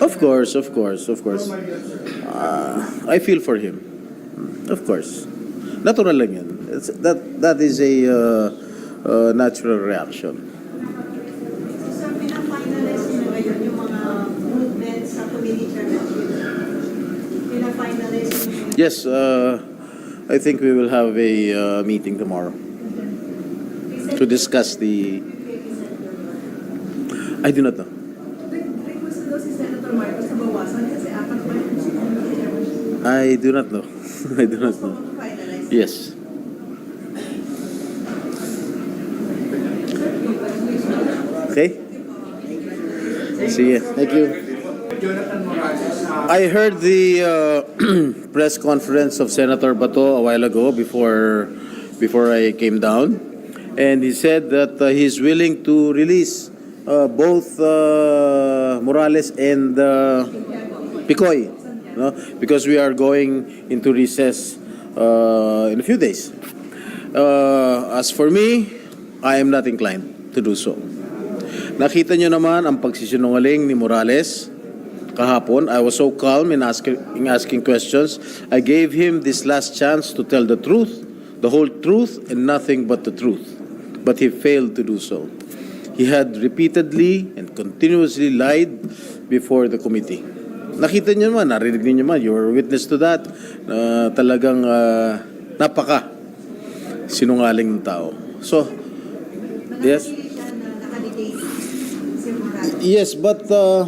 Of course, of course, of course. Uh, I feel for him. Of course. Natural lang yan. It's, that, that is a uh, uh, natural reaction. Yes, uh, I think we will have a uh, meeting tomorrow to discuss the... I do not know. I do not know. I do not know. Yes. Okay? Thank you. Morales, uh, I heard the uh, press conference of Senator Bato a while ago before before I came down, and he said that uh, he's willing to release uh, both uh, Morales and uh, Picoy, no? because we are going into recess uh, in a few days. Uh, as for me, I am not inclined to do so. Nakita nyo naman ang pagsisinungaling ni Morales kahapon. I was so calm in asking, in asking questions. I gave him this last chance to tell the truth, the whole truth, and nothing but the truth. But he failed to do so. He had repeatedly and continuously lied before the committee. Nakita niyo naman, narinig niyo naman, you were witness to that, na talagang ah, napaka sinungaling ng tao. So, yes? Yes, but uh,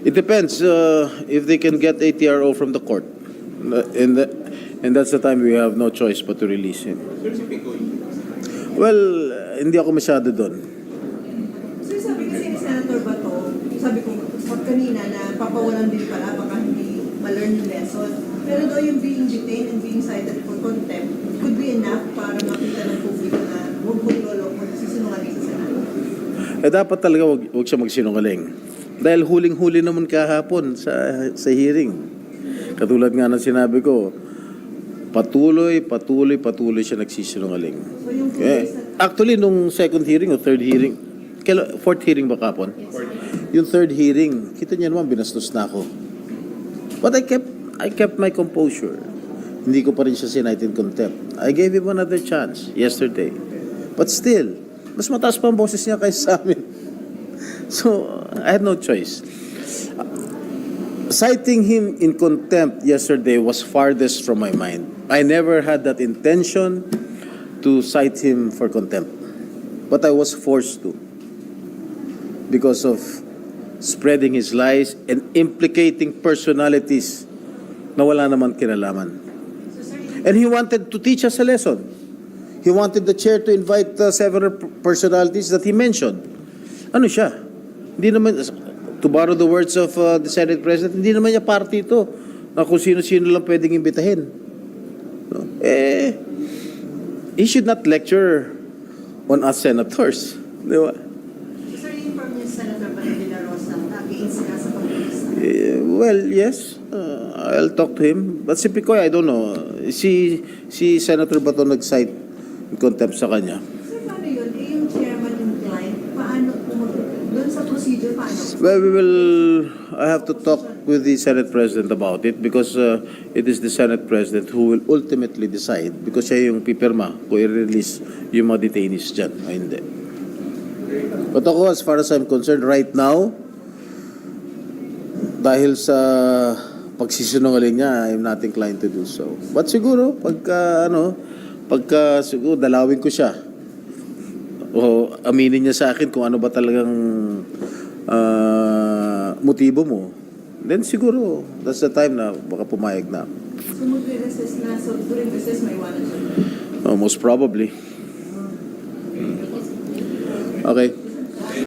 it depends uh, if they can get ATRO from the court. Uh, And, the, and that's the time we have no choice but to release him. Well, hindi ako masyado doon. So, sabi kasi ni Senator Bato, sabi ko kanina na papawalan din pala, baka hindi ma-learn yung lesson. Pero daw yung being detained and being cited for contempt could be enough para makita ng publiko na huwag mo lolo magsisinungaling sa Senado. Eh dapat talaga wag, wag siya magsinungaling. Dahil huling-huli naman kahapon sa, sa hearing. Katulad nga ng sinabi ko, patuloy, patuloy, patuloy siya nagsisinungaling. Eh, actually, nung second hearing o third hearing, kaila, fourth hearing ba kapon? Yung third hearing, kita niya naman, binastos na ako. But I kept, I kept my composure. Hindi ko pa rin siya sinight in contempt. I gave him another chance yesterday. But still, mas mataas pa ang boses niya kaysa sa amin. So, I had no choice. Citing him in contempt yesterday was farthest from my mind. I never had that intention to cite him for contempt. But I was forced to because of spreading his lies and implicating personalities na wala naman kinalaman. And he wanted to teach us a lesson. He wanted the chair to invite uh, several personalities that he mentioned. Ano siya? Hindi naman, to borrow the words of uh, the Senate President, hindi naman niya party ito na kung sino-sino lang pwedeng imbitahin. No? Eh, he should not lecture on us senators. Di ba? Sir, inform niyo Senator la Rosa against ka sa pag-uusap. Eh, well, yes. Uh, I'll talk to him. But si Picoy, I don't know. Si, si Senator Bato nag-cite contempt sa kanya. Sir, paano yun? Eh, yung chairman yung client, paano, doon sa Well, we will, I have to talk with the Senate President about it because uh, it is the Senate President who will ultimately decide because siya yung pipirma kung i-release yung mga detainees dyan o hindi. But ako, as far as I'm concerned, right now, dahil sa pagsisinungaling niya, I'm not inclined to do so. But siguro, pagka, ano, pagka, siguro, dalawin ko siya o aminin niya sa akin kung ano ba talagang ah, motibo mo, then siguro, that's the time na baka pumayag na. So magre-recess na, so during recess may iwanan siya. Oh, most probably. Okay.